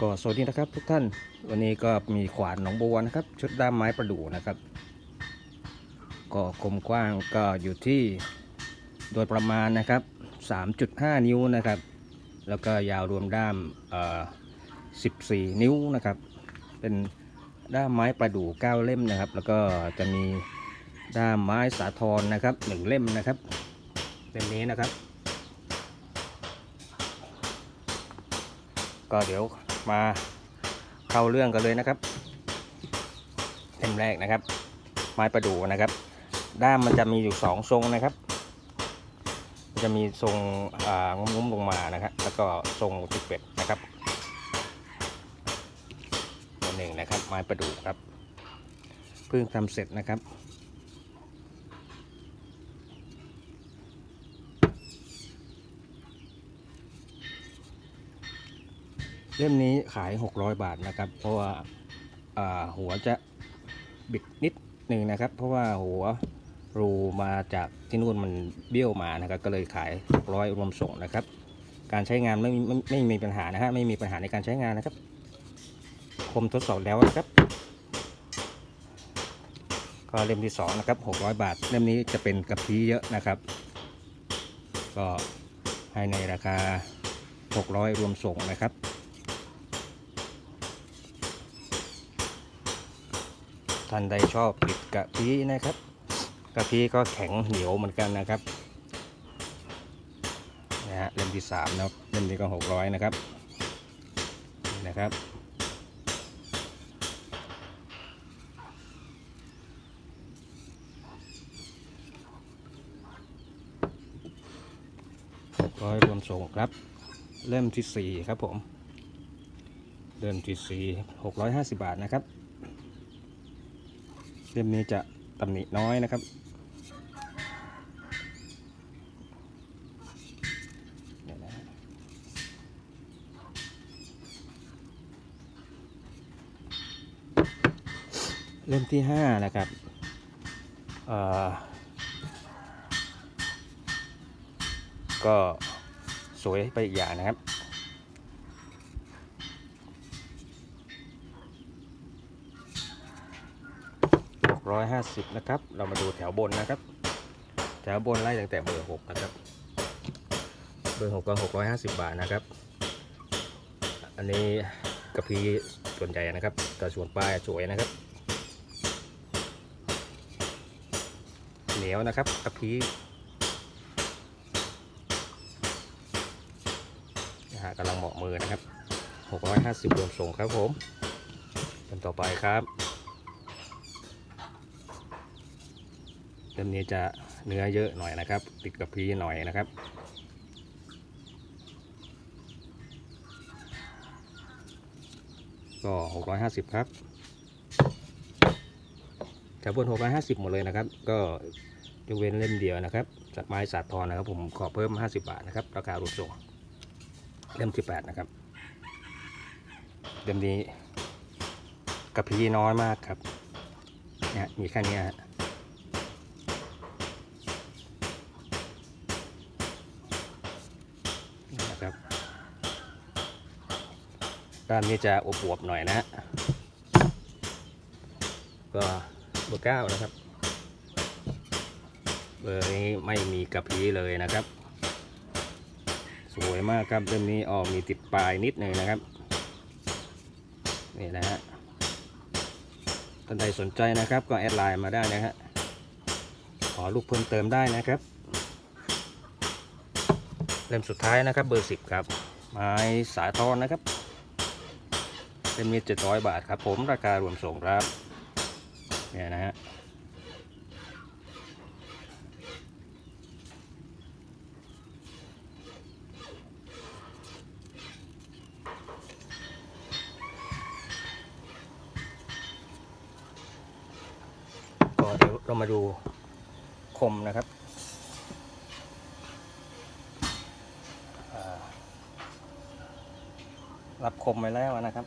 ก็สวัสดีนะครับทุกท่านวันนี้ก็มีขวานหนองบัวนะครับ ชุดด้ามไม้ประดู่นะครับ ก็กลมกว้างก็อยู่ที่โดยประมาณนะครับ 3.5 นิ้วนะครับ แล้วก็ยาวรวมด้ามเอ่อ14 นิ้วนะครับ เป็นด้ามไม้ประดู่9เล่มนะครับ แล้วก็จะมีด้ามไม้สาทรนะครับหนึ่งเล่มนะครับเล่มนี้นะครับ ก็เดี๋ยว มาเข้าเรื่องกันเลยนะครับเล่มแรกนะครับ ไม้ประดู่นะครับ ด้ามมันจะมีอยู่สองทรงนะครับ มันจะมีทรงอ่างุ้มๆลงมานะครับ แล้วก็ทรงติดเป็ดนะครับตัวหนึ่งนะครับ ไม้ประดู่ครับเพิ่งทำเสร็จนะครับ เล่มนี้ขาย 600 บาทนะครับ เพราะว่าาหัวจะบิดนิดหนึ่งนะครับ เพราะว่าหัวรูมาจากที่นู่นมันเบี้ยวมานะครับ ก็เลยขาย 600 รวมส่งนะครับ การใช้งานไม่มีไม่ไม่มีปัญหานะฮะไม่มีปัญหาในการใช้งานนะครับ คมทดสอบแล้วนะครับ ก็เล่มที่ 2 นะครับ 600 บาท เล่มนี้จะเป็นกระพี้เยอะนะครับ ก็ให้ในราคา 600 รวมส่งนะครับ ท่านใดชอบติดกะพีนะครับกะพีก็แข็งเหนียวเหมือนกันนะครับนะฮะเล่มที่สามนะครับเล่มนี้ก็หกร้อยนะครับนะครับกร้อยรวมส่งครับ เล่มที่สี่ครับผม เล่มที่สี่หกร้อยห้าสิบบาทนะครับ เล่มนี้จะตำหนิน้อยนะครับเล่มที่ห้านะครับก็สวยไปอีกอย่างนะครับ 650 นะครับ เรามาดูแถวบนนะครับ แถวบนไล่ตั้งแต่เบอร์ 6 นะครับ เบอร์ 6 ก็ 650 บาทนะครับ อันนี้กระพีส่วนใหญ่นะครับแต่ส่วนปลายสวยนะครับ เหนียวนะครับกระพีนะฮะกำลังเหมาะมือนะครับ 650รวมส่งครับผมกันต่อไปครับ เล่มนี้จะเนื้อเยอะหน่อยนะครับ ติดกับพีหน่อยนะครับ ก็ 650 ครับแถวบน650 หมดเลยนะครับ ก็ยกเว้นเล่มเดียวนะครับจากไม้สาทรนะครับ ผมขอเพิ่ม 50 บาทนะครับราคารวมส่งเล่มที่8นะครับเล่มนี้กระพีน้อยมากครับเนี่ยมีแค่เนี้ยฮะ นี่นะ ครับด้านนี้จะอวบๆหน่อยนะฮะก็เบอร์เก้านะครับ เบอร์นี้ไม่มีกระพี้เลยนะครับ สวยมากครับเล่มนี้ออกมีติดปลายนิดหนึ่งนะครับ นี่นะฮะท่านใดสนใจนะครับก็แอดไลน์มาได้นะฮะขอลูกเพิ่มเติมได้นะครับ ล่มสุดท้ายนะครับเบอร์สิบครับ ไม้สาทรนะครับเล่มนี้เจ็ดร้อยบาทครับ ผมราคารวมส่งครับเนี่ยนะฮะก็เดี๋ยวเรามาดูคมนะครับ รับคมไปแล้วนะครับ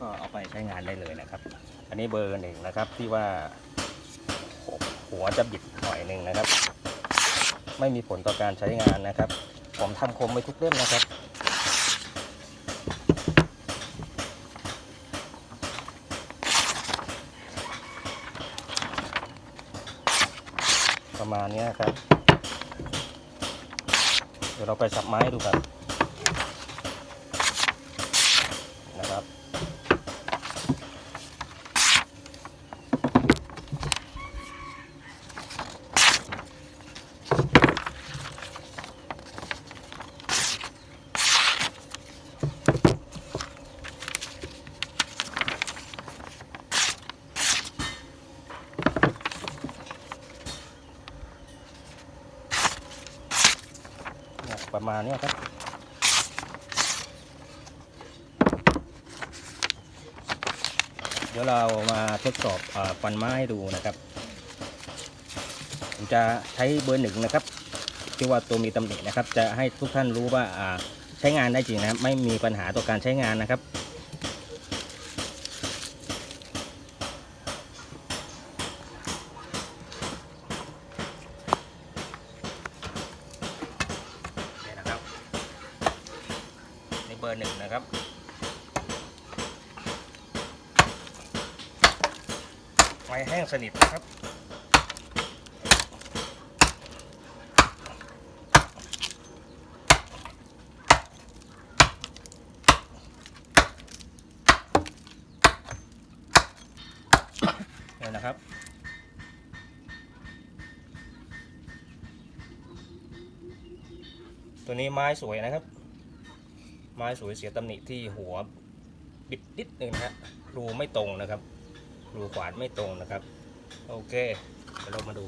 ก็เอาไปใช้งานได้เลยนะครับ อันนี้เบอร์หนึ่งนะครับที่ว่าหัวจะบิดหน่อยหนึ่งนะครับ ไม่มีผลต่อการใช้งานนะครับ ผมทำคมไปทุกเล่มนะครับประมาณนี้ครับ เดี๋ยวเราไปสับไม้ดูกัน นะครับเนี่ยประมาณเนี้ยครับ เดี๋ยวเรามาทดสอบอฟันไม้ให้ดูนะครับ ผมจะใช้เบอร์หนึ่งนะครับที่ว่าตัวมีตำหนินะครับ จะให้ทุกท่านรู้ว่าใช้งานได้จริงนะครับไม่มีปัญหาต่อการใช้งานนะครับนี่นเบอร์หนึ่งนะครับ ฟแห้งสนิทนะครับนี่นะครับ ตัวนี้ไม้สวยนะครับ ไม้สวยเสียตำหนิที่หัวบิดนิดนึงนะฮะรูไม่ตรงนะครับ รูขวานไม่ตรงนะครับ โอเคเดี๋ยวเรามาดู